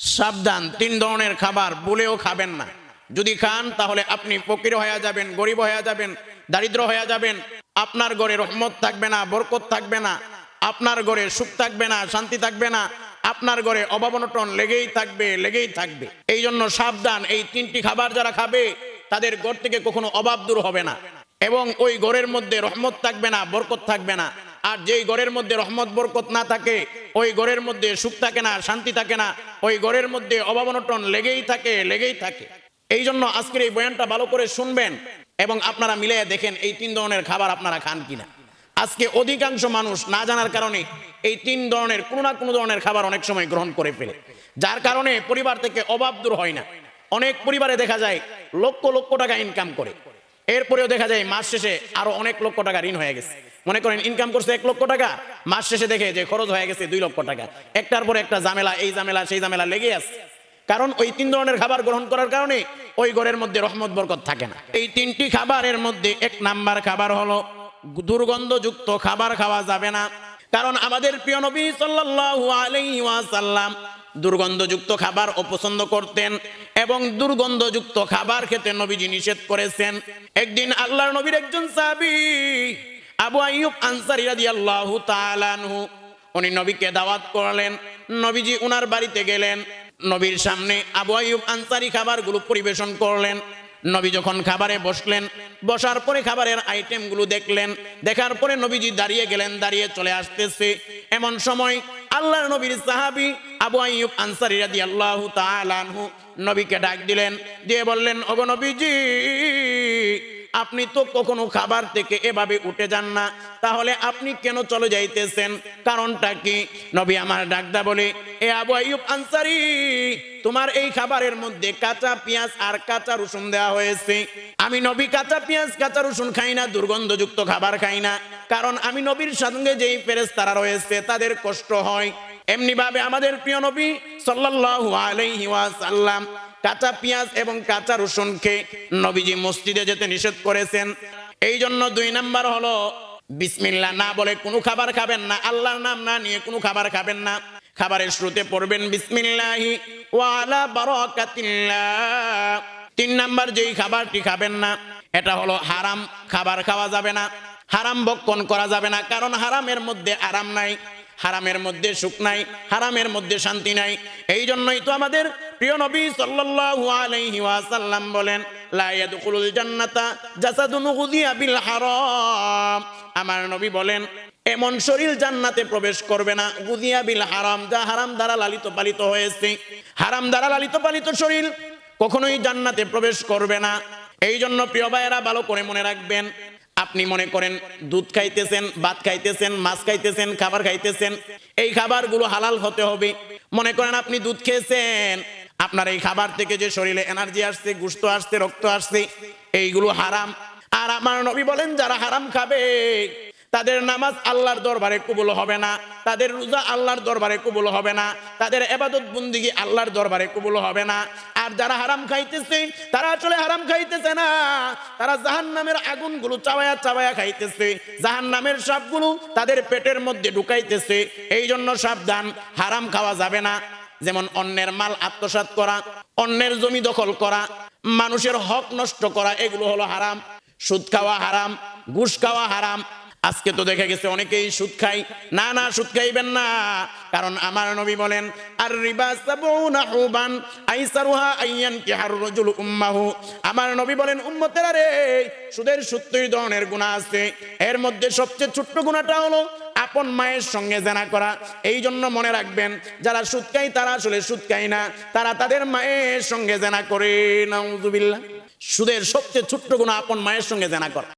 সাবধান, তিন ধরনের খাবার বলেও খাবেন না। যদি খান, তাহলে আপনি ফকির হয়ে যাবেন, গরিব হয়ে যাবেন, দারিদ্র হয়ে যাবেন। আপনার ঘরে রহমত থাকবে না, বরকত থাকবে না। আপনার ঘরে সুখ থাকবে না, শান্তি থাকবে না। আপনার ঘরে অভাবনটন লেগেই থাকবে লেগেই থাকবে। এই জন্য সাবধান, এই তিনটি খাবার যারা খাবে, তাদের ঘর থেকে কখনো অভাব দূর হবে না। এবং ওই ঘরের মধ্যে রহমত থাকবে না, বরকত থাকবে না। আর যেই ঘরের মধ্যে রহমত, বরকত না থাকে, ওই ঘরের মধ্যে সুখ থাকে না, শান্তি থাকে না, ওই ঘরের মধ্যে অভাবনটন লেগেই থাকে লেগেই থাকে। এই জন্য আজকের এই বয়ানটা ভালো করে শুনবেন এবং আপনারা মিলে দেখেন এই তিন ধরনের খাবার আপনারা খান কিনা। আজকে অধিকাংশ মানুষ না জানার কারণে এই তিন ধরনের, কোনো না কোনো ধরনের খাবার অনেক সময় গ্রহণ করে ফেলে। যার কারণে পরিবার থেকে অভাব দূর হয় না। অনেক পরিবারে দেখা যায় লক্ষ লক্ষ টাকা ইনকাম করে। এরপরেও দেখা যায় মাস শেষে আরও অনেক লক্ষ টাকা ঋণ হয়ে গেছে। মনে করেন ইনকাম করছে এক লক্ষ টাকা, মাস শেষে দেখে যে খরচ হয়ে গেছে দুই লক্ষ টাকা। একটার পর একটা ঝামেলা, এই ঝামেলা, সেই ঝামেলা লেগে আছে। কারণ ওই তিন ধরনের খাবার গ্রহণ করার কারণে ওই ঘরের মধ্যে রহমত, বরকত থাকে না। এই তিনটি খাবারের মধ্যে এক নাম্বার খাবার হলো দুর্গন্ধযুক্ত খাবার খাওয়া যাবে না। কারণ আমাদের প্রিয় নবী সাল্লাল্লাহু আলাইহি ওয়াসাল্লাম দুর্গন্ধযুক্ত খাবার অপছন্দ করতেন এবং দুর্গন্ধযুক্ত খাবার খেতে নবীজি নিষেধ করেছেন। একদিন আল্লাহর নবীর একজন সাহাবী আবু আইয়ুব আনসারী রাদিয়াল্লাহু তাআলা আনহু, উনি নবীকে দাওয়াত করলেন, নবীজি উনার বাড়িতে গেলেন, নবীর সামনে আবু আইয়ুব আনসারি খাবারগুলো পরিবেশন করলেন, নবী যখন খাবারে বসলেন, বসার পরে খাবারের আইটেমগুলো দেখলেন, দেখার পরে নবীজি দাঁড়িয়ে গেলেন, দাঁড়িয়ে চলে আসতেছে। এমন সময় আল্লাহর নবীর সাহাবী আবু আইয়ুব আনসারী রাদিয়াল্লাহু তাআলা আনহু নবীকে ডাক দিলেন, দিয়ে বললেন, ওগো নবীজি আপনি তো কখনো খাবার থেকে এভাবে উঠে যান না। তাহলে আপনি কেন চলে যাইতেছেন? কারণটা কি? নবী আমার ডাকদা বলে, এ আবু আইয়ুব আনসারি, তোমার এই খাবারের মধ্যে কাঁচা পেঁয়াজ আর কাঁচা রসুন দেওয়া হয়েছে। আমি নবী কাঁচা পেঁয়াজ, কাঁচা রসুন খাই না, দুর্গন্ধযুক্ত খাবার খাই না। কারণ আমি নবীর সঙ্গে যেই ফেরেস তারা রয়েছে, তাদের কষ্ট হয়। এমনি ভাবে আমাদের প্রিয় নবী সাল্লাল্লাহু আলাইহি ওয়াসাল্লাম কাঁচা পেঁয়াজ এবং কাঁচা রসুনকে নবীজি মসজিদে যেতে নিষেধ করেছেন। এই জন্য দুই নাম্বার হলো, বিসমিল্লাহ না বলে কোনো খাবার খাবেন না, আল্লাহর নাম না নিয়ে কোনো খাবার খাবেন না। খাবারের শুরুতে পড়বেন বিসমিল্লাহি ওয়ালা বারাকাতিল্লাহ। তিন নাম্বার যেই খাবারটি খাবেন না, এটা হলো হারাম, খাবার খাওয়া যাবে না, হারাম বক্ষণ করা যাবে না, কারণ হারামের মধ্যে আরাম নাই, হারামের মধ্যে সুখ নাই, হারামের মধ্যে শান্তি নাই। এই জন্যই তো আমাদের প্রিয় নবী সাল্লাল্লাহু আলাইহি ওয়াসাল্লাম বলেন, লা ইয়াদখুলুল জান্নাতা জাসাদুন গুদিয়া বিল হারাম। আমার নবী বলেন, এমন শরীর জান্নাতে প্রবেশ করবে না গুদিয়া বিল হারাম, যা হারাম দ্বারা লালিত পালিত হয়েছে। হারাম দ্বারা লালিত পালিত শরীর কখনোই জান্নাতে প্রবেশ করবে না। এই জন্য প্রিয় ভাইয়েরা, ভালো করে মনে রাখবেন, আপনি মনে করেন দুধ খাইতেছেন, ভাত খাইতেছেন, মাছ খাইতেছেন, খাবার খাইতেছেন, এই খাবারগুলো হালাল হতে হবে। মনে করেন আপনি দুধ খেয়েছেন আপনার এই খাবার থেকে যে শরীরে এনার্জি আসছে, গুস্ত আসছে, রক্ত আসছে, এইগুলো হারাম। আর আমার নবী বলেন, যারা হারাম খাবে, তাদের নামাজ আল্লাহর দরবারে কবুল হবে না, তাদের রোজা আল্লাহর দরবারে কবুল হবে না, তাদের এবাদত বন্দিগি আল্লাহর দরবারে কবুল হবে না। আর যারা হারাম খাইতেছে, তারা আসলে হারাম খাইতেছে না। তারা জাহান নামের আগুনগুলো চাবায়া চাবায়া খাইতেছে। জাহান নামের সবগুলো তাদের পেটের মধ্যে ঢুকাইতেছে। এই জন্য সাবধান, হারাম খাওয়া যাবে না। যেমন অন্যের মাল আত্মসাৎ করা, অন্যের জমি দখল করা, মানুষের হক নষ্ট করা, এগুলো হলো হারাম। সুদ খাওয়া হারাম, ঘুষ খাওয়া হারাম। আজকে তো দেখা গেছে অনেকেই সুদ খাই না না, সুদ খাইবেন না। কারণ আমার নবী বলেন আর রিবা সাবুনা হুবান আইসারুহা আইয়ান রাজুল উম্মাহু। আমার নবী বলেন, উম্মতেরা রে, সুদের 70 ধরনের গুনাহ আছে। এর মধ্যে সবচেয়ে ছোট্ট গুনাহটা হলো আপন মায়ের সঙ্গে জানা করা এই জন্য মনে রাখবেন, যারা সুৎকাই তারা আসলে সুৎকাই না, তারা তাদের মায়ের সঙ্গে জানা করে, নাউজুবিল্লাহ। সুদের সবচেয়ে ছোট্ট গুণ আপন মায়ের সঙ্গে জানা করা।